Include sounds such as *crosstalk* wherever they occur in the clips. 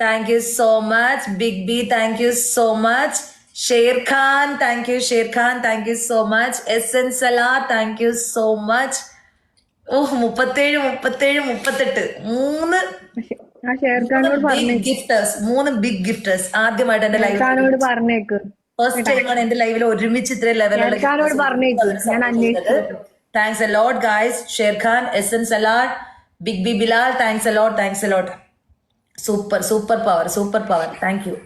Thank you so much. Big B, thank you so much. Khan thank you you. Khan Khan, thank you so much. N സലാ thank you so much. ഓഹ് മുപ്പത്തേഴ് മുപ്പത്തേഴ് മുപ്പത്തെട്ട് മൂന്ന് big gifters മൂന്ന് big gifters ആദ്യമായിട്ട് എന്റെ ലൈഫിനോട് പറഞ്ഞേക്ക് first time ആണ് എന്റെ ലൈവിൽ ഒരുമിച്ച് ഇത്രയും ലെവലുള്ള thanks a lot guys Sher Khan S N salad big B Bilal thanks a lot thanks a lot super super power super power thank you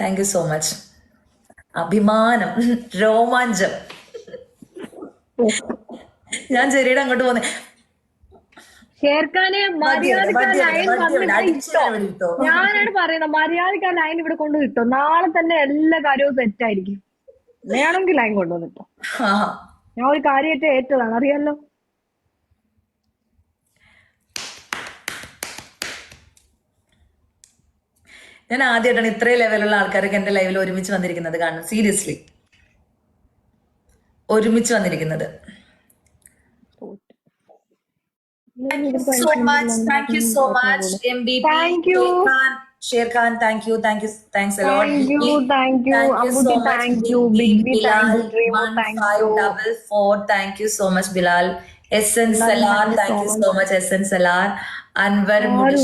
thank you so much അഭിമാനം രോമാഞ്ചം. ഞാൻ ചെറിയുടെ അങ്ങോട്ട് പോന്നെ. ചേർക്കാനെ മര്യാദയ്ക്ക് ലൈൻ വന്നിട്ട് ഞാനാണ് പറയുന്നത് മര്യാദയ്ക്ക് ആ ലൈൻ ഇവിടെ കൊണ്ട് കിട്ടും നാളെ തന്നെ എല്ലാ കാര്യവും സെറ്റ് ആയിരിക്കും. വേണമെങ്കിൽ ലൈൻ കൊണ്ടുവന്നിട്ടോ ഞാൻ ഒരു കാര്യമായിട്ട് ഏറ്റതാണ്. അറിയാലോ? ഞാൻ ആദ്യമായിട്ടാണ് ഇത്രയും ലെവലുള്ള ആൾക്കാരൊക്കെ എന്റെ ലൈവിൽ ഒരുമിച്ച് വന്നിരിക്കുന്നത് കാണാൻ സീരിയസ്ലി ഒരുമിച്ച് വന്നിരിക്കുന്നത്. So much Bilal S N Salar thank you so much S N Salar Anwar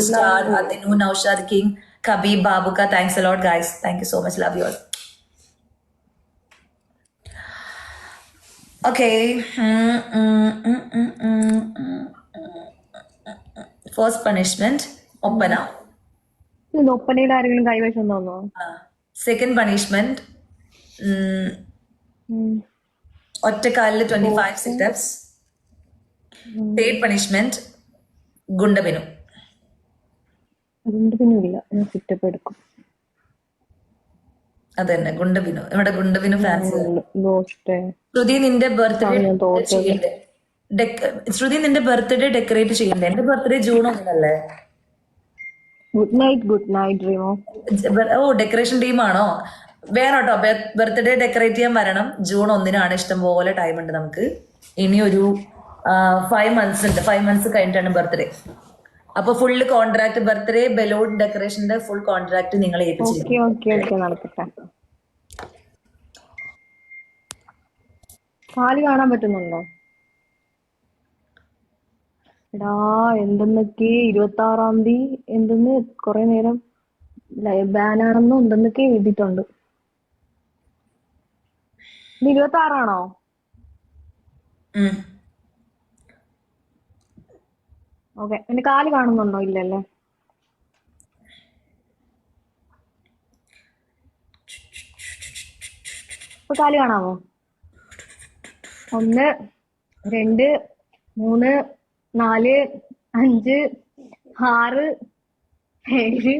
Star, Adinu, Naushad King, Khabib Babuka, thanks a lot, guys. Thank you so much, love you all. Okay. Mm, mm, mm, mm, mm, mm. First punishment, ഒപ്പന ഇത് ഒപ്പനയിൽ ആരെങ്കിലും കൈവശം തന്നോ second punishment ഒറ്റക്കാലിൽ twenty five situps third punishment ഗുണ്ടബിനു. അതന്നെ ഇല്ല ഞാൻ sit-up എടുക്കും. അത് തന്നെ ഗുണ്ടബിനു. ഇവിടെ ഗുണ്ടബിനു ഫാൻസ് ശ്രുതി നിന്റെ ബർത്ത്ഡേ ചെയ്യണ്ടേ? ശ്രുതി നിന്റെ ബർത്ത്ഡേ ഡെക്കറേറ്റ് ചെയ്യണ്ടേ? എന്റെ ബർത്ത്ഡേ ജൂൺ ഒന്നല്ലേ ഗുഡ് നൈറ്റ് ഗുഡ് നൈറ്റ് ഓ ഡെക്കറേഷൻ ടീമാണോ വേണം കേട്ടോ ബർത്ത്ഡേ ഡെക്കറേറ്റ് ചെയ്യാൻ വരണം. ജൂൺ ഒന്നിനാണ് ഇഷ്ടം പോലെ ടൈം ഉണ്ട് നമുക്ക്. ഇനി ഒരു ഫൈവ് മന്ത്സ് ഉണ്ട്. ഫൈവ് മന്ത്സ് കഴിഞ്ഞിട്ടാണ് ബർത്ത്ഡേ അപ്പൊ ഫുള്ള് കോൺട്രാക്ട് ബർത്ത്ഡേ ബലൂൺ ഡെക്കറേഷന്റെ ഫുൾ കോൺട്രാക്ട് നിങ്ങൾ കാൽ കാണാൻ പറ്റുന്നുണ്ടോ? എടാ എന്തെന്നൊക്കെ ഇരുപത്തി ആറാം തീയതി എന്തെന്ന് കൊറേ നേരം ബാനാണെന്നും എന്തെന്നൊക്കെ എഴുതിയിട്ടുണ്ട്. ഇരുപത്തി ആറാണോ ഓക്കെ. പിന്നെ കാൽ കാണുന്നുണ്ടോ? ഇല്ലല്ലേ? ഇപ്പൊ കാൽ കാണാമോ ഒന്ന് രണ്ട് മൂന്ന് നാല് അഞ്ച് ആറ് ഏഴ്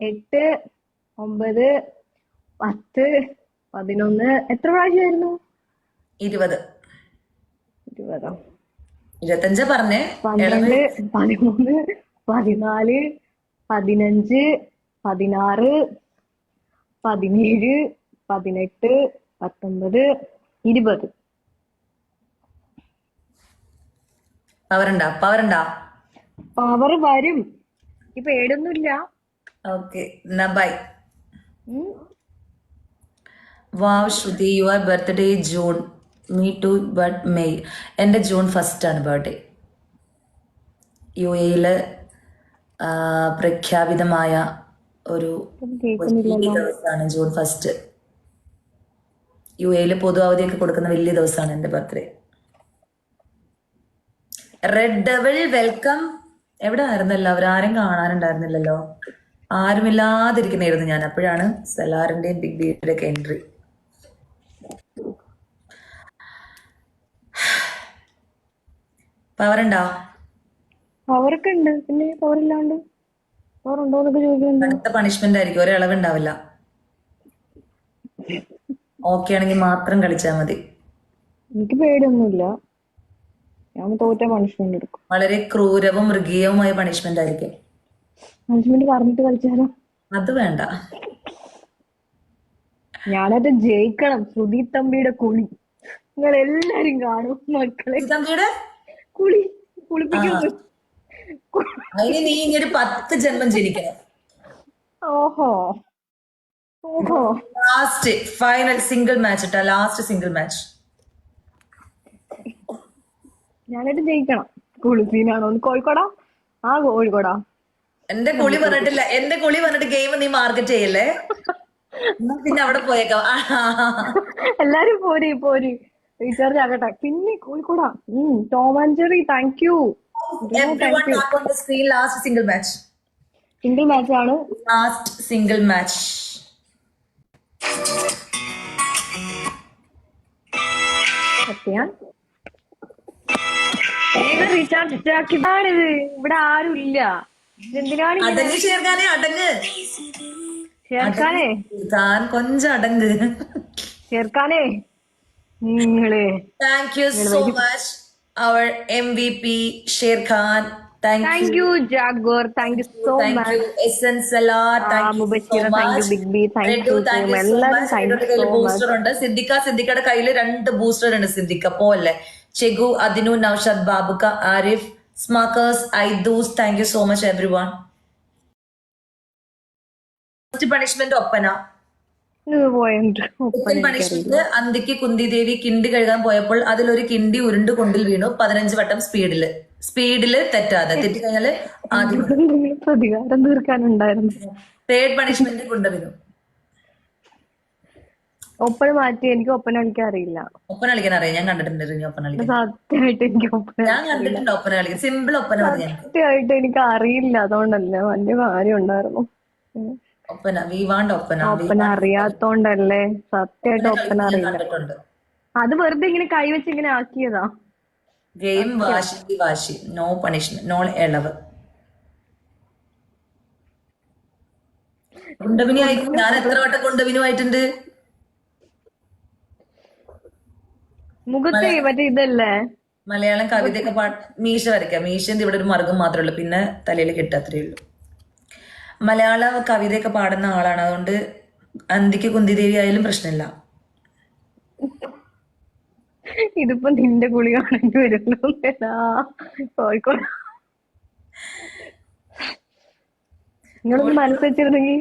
എട്ട് ഒമ്പത് പത്ത് പതിനൊന്ന്. എത്ര പ്രാവശ്യമായിരുന്നു? ഇരുപത്. ഇരുപതോ? ഇരുപത്തഞ്ച് പറഞ്ഞേ. പന്ത്രണ്ട് പതിമൂന്ന് പതിനാല് പതിനഞ്ച് പതിനാറ് പതിനേഴ് പതിനെട്ട് പത്തൊമ്പത് ഇരുപത്. പവറുണ്ടാ? പവറുണ്ടാ? പവർ വരും. ഇപ്പൊ ഏടൊന്നുമില്ല. ഓക്കെ എന്നാ bye. Wow Shruti your birthday June. Me too but May എന്റെ ജൂൺ ഫസ്റ്റ് ആണ് ബർത്ത്ഡേ യു എയിൽ പ്രഖ്യാപിതമായ ഒരു ദിവസമാണ് ജൂൺ ഫസ്റ്റ്. യു എയിൽ പൊതു അവധിയൊക്കെ കൊടുക്കുന്ന വലിയ ദിവസമാണ് എന്റെ ബർത്ത്ഡേ റെഡ് ഡബിൾ വെൽക്കം എവിടെ ആയിരുന്നു എല്ലാവരും? ആരും കാണാനുണ്ടായിരുന്നില്ലല്ലോ. ആരുമില്ലാതിരിക്കുന്നായിരുന്നു ഞാൻ. അപ്പോഴാണ് സെലാറിന്റെയും ബിഗ് ബിയുടെ ഒക്കെ എൻട്രി പവറുണ്ടോ? പവറൊക്കെ ഉണ്ട് പിന്നെ പവർ ഇല്ലാണ്ട് പവർ ഉണ്ടോ എന്നൊക്കെ ചോദിക്കുന്നുണ്ട്. അടുത്ത പണിഷ്മെന്റ് ആയിരിക്കും. ഒരളവ് ഉണ്ടാവില്ല ഓക്കെ ആണെങ്കിൽ മാത്രം കളിച്ചാൽ മതി. എനിക്ക് പേടിയൊന്നുമില്ല. ഞാൻ തോറ്റ പണിഷ്മെന്റ് എടുക്കും. വളരെ ക്രൂരവും മൃഗീയവുമായ പണിഷ്മെന്റ് ആയിരിക്കും. പണിഷ്മെന്റ് പറഞ്ഞിട്ട് കളിച്ചാലോ? അത് വേണ്ട. ഞാനത് ജയിക്കണം. സുധീർ തമ്പിയുടെ കുളി. നിങ്ങൾ എല്ലാരും കാണും മക്കളെ. തമ്പിയുടെ? കുളി കുളിപ്പിക്കുന്നു അതിന് നീ ഇനി ഒരു പത്ത് ജന്മം ജനിക്കണം. ഓഹോ. ഓഹോ. ലാസ്റ്റ് ഫൈനൽ സിംഗിൾ മാച്ച് ഇട്ടാ ലാസ്റ്റ് സിംഗിൾ മാച്ച് ഞാനായിട്ട് ജയിക്കണം. കുളിപ്പീനാണോ കോഴിക്കോടാ? ആ കോഴിക്കോടാ. എന്റെ കുളി പറഞ്ഞിട്ടില്ല. എന്റെ കുളി പറഞ്ഞിട്ട് ഗെയിം നീ മാർക്കറ്റ് ചെയ്യല്ലേ? പിന്നെ അവിടെ പോയേക്കാം. എല്ലാരും പോരി പോര്. റീചാർജ് ആകട്ടെ പിന്നെ കോഴിക്കോടാ. Tom and Jerry thank you screen. Last single match. Single match ആണ്. ലാസ്റ്റ് സിംഗിൾ മാച്ച് റീചാർജ് ആക്കിയതാണിത് ഇവിടെ ആരും ഇല്ല. എന്തിനാണ് അടങ്ങ് ചേർക്കാനേ അടങ്ങ്. ചേർക്കാനേ. താൻ കൊഞ്ചം അടങ്ങ്. ചേർക്കാനേ. നിങ്ങൾ thank you so much our M V P Sher Khan thank you Jaguar thank you so much you S N Salar thank you Mubasheer thank you big B thank you എല്ലാവരും താങ്ക് യു സോ ബൂസ്റ്റർ ഉണ്ട്. സിദ്ദിഖ സിദ്ദിഖയുടെ കയ്യിൽ രണ്ട് booster ഉണ്ട് സിദ്ദിഖ പോലെ ചെഗു അതിനു നൌഷാദ് ബാബുക്ക Arif സ്മാക്കേഴ്സ് ഐദൂസ്. Thank you so much everyone first punishment Oppana. Punishment അന്തിക്ക് കുന്തി ദേവി കിണ്ടി കഴുകാൻ പോയപ്പോൾ അതിലൊരു കിണ്ടി ഉരുണ്ട് കൊണ്ടിൽ വീണു പതിനഞ്ച് വട്ടം സ്പീഡിൽ. സ്പീഡിൽ തെറ്റാതെ. പ്രതികാരം തീർക്കാനുണ്ടായിരുന്നു. തേർഡ് പണിഷ്മെന്റ് ഒപ്പന മാറ്റി എനിക്ക് ഒപ്പന കളിക്കാൻ അറിയില്ല. ഒപ്പന കളിക്കാൻ അറിയാം. ഞാൻ കണ്ടിട്ടുണ്ട് ഒപ്പന കളിക്കാൻ. സത്യമായിട്ട് എനിക്ക് ഒപ്പന ഞാൻ കണ്ടിട്ടുണ്ട് ഒപ്പന കളിക്കാൻ. സിമ്പിൾ ഒപ്പന സത്യമായിട്ട് എനിക്ക് അറിയില്ല. അതുകൊണ്ടല്ലേ വലിയ കാര്യം ഉണ്ടായിരുന്നു. ഒപ്പന വി വാണ്ട് ഒപ്പന ഒപ്പന അറിയാത്തോണ്ടല്ലേ? സത്യമായിട്ട് ഒപ്പന അറിയില്ല. അത് വെറുതെ ഇങ്ങനെ കൈവച്ച് ഇങ്ങനെ ആക്കിയതാ? ഗെയിം വാശി വാശി. നോ പണിഷ്മെന്റ് നോ ഇളവ്. കുണ്ടവിനു ആയി. ഞാൻ എത്ര വട്ടം കുണ്ടവിനു ആയിട്ടുണ്ട് മുഖത്തെ മറ്റേ ഇതല്ലേ? മലയാളം കവിതയൊക്കെ പാ മീശ വരയ്ക്കാം. മീശന്റെ ഇവിടെ ഒരു മർഗം മാത്രമേ ഉള്ളൂ. പിന്നെ തലയിൽ കിട്ടാത്രേ ഉള്ളൂ. മലയാള കവിതയൊക്കെ പാടുന്ന ആളാണ്. അതുകൊണ്ട് അന്തിക്ക് കുന്തിദേവി ആയാലും പ്രശ്നമില്ല. ഇതിപ്പോ നിന്റെ കുളി കാണേണ്ടി വരുന്നു. കോഴിക്കോട്. നിങ്ങളൊന്ന്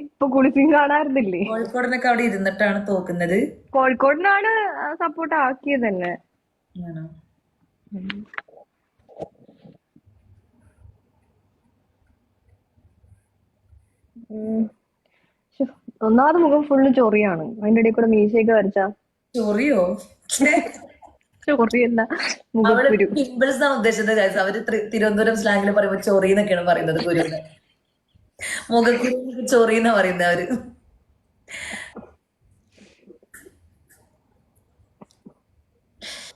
ഇപ്പൊ കുളിച്ചും കാണാറുന്നില്ലേ? കോഴിക്കോടിനൊക്കെ അവിടെ ഇരുന്നിട്ടാണ് തോക്കുന്നത്. കോഴിക്കോടിനാണ് സപ്പോർട്ട് ആക്കിയത് തന്നെ. ഒന്നാമത് മുഖം ഫുള്ള് ചൊറിയാണ്. അതിന്റെ ഇടയിൽ കൂടെ മീശയൊക്കെ വരച്ചാ. ചൊറിയോ? ചൊറിയല്ല. പിമ്പിൾസ് എന്നാണ് ഉദ്ദേശിച്ചത് ഗൈസ് അവർ ത്രി- തിരുവനന്തപുരം സ്ലാങ്ങിൽ പറയുമ്പോൾ ചൊറി എന്നൊക്കെയാണ് പറയുന്നത് കുരുന്ന് മുഖക്കുരു ചൊറി എന്നാ പറയുന്നത് അവർ.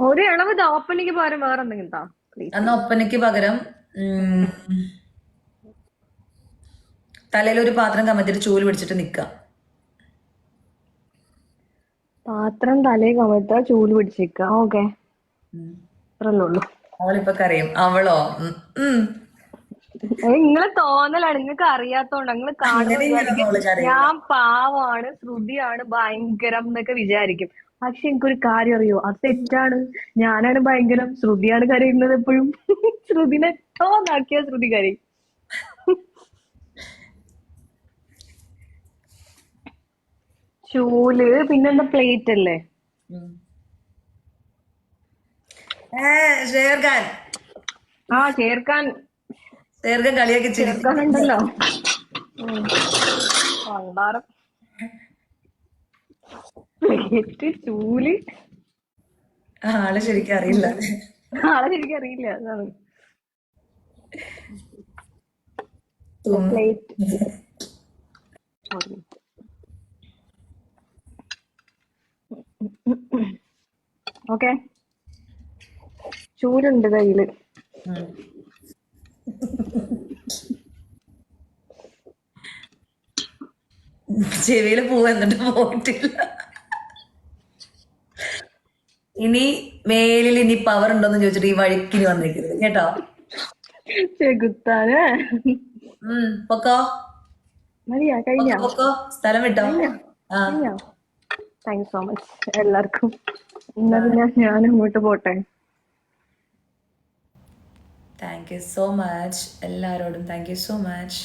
ഒരു ഇളവ് ഒപ്പനയ്ക്ക് പകരം വേറെ എന്തെങ്കിലും അന്ന് ഒപ്പനയ്ക്ക് പകരം തലയിൽ ഒരു പാത്രം കമത്തിട്ട് ചൂൽ പിടിച്ചിട്ട് നിക്ക. പാത്രം തലയിൽ കമത്ത ചൂൽ പിടിച്ചേക്ക. ഓക്കെ. ഉം. അത്രല്ലേ ഉള്ളൂ അവളിപ്പൊ കരയും. അവളോ. നിങ്ങളെ തോന്നലാണ്. നിങ്ങൾക്ക് അറിയാത്തോണ്ട് നിങ്ങൾ കരയുന്നത്. ഞാൻ പാവാണ് ശ്രുതിയാണ് ഭയങ്കരം എന്നൊക്കെ വിചാരിക്കും. പക്ഷെ എനിക്കൊരു കാര്യം അറിയോ? അത് തെറ്റാണ്. ഞാനാണ് ഭയങ്കരം ശ്രുതിയാണ് കരയുന്നത് എപ്പോഴും. *laughs* ശ്രുതിനെ ഏറ്റവും ശ്രുതി കരയും. ചൂൽ പിന്നെന്താ പ്ലേറ്റ് അല്ലേ. ഷേർഖാൻ. ആ ചേർക്കാൻ ഷേർഖാൻ കളിയാക്കി ചിരി ചേർക്കാനുണ്ടല്ലോ പണ്ടാരം പ്ലേറ്റ് ചൂൽ. ആൾ ശരിക്കും അറിയില്ല. ആളെ ശരിക്കും അറിയില്ല അതാണ്. Plate okay. ചൂരുണ്ട് കയ്യിൽ. ചെവിയിൽ പൂവ് എന്നിട്ട് പോയിട്ടില്ല. ഇനി മേലിൽ ഇനി പവർ ഉണ്ടോന്ന് ചോദിച്ചിട്ട് ഈ വഴിക്കിന് വന്നിരിക്കരുത് കേട്ടോ? ചെകുത്താനേ. ഉം പൊക്കോ? മതിയാ കഴിഞ്ഞോ? പൊക്കോ? സ്ഥലം വിട്ടോ? ആ. താങ്ക് സോ മച്ച് എല്ലാവർക്കും. എന്നാ പിന്നെ ഞാൻ അങ്ങോട്ട് പോട്ടെ. താങ്ക് യു സോ മച്ച് എല്ലാവരോടും താങ്ക് യു സോ മച്ച്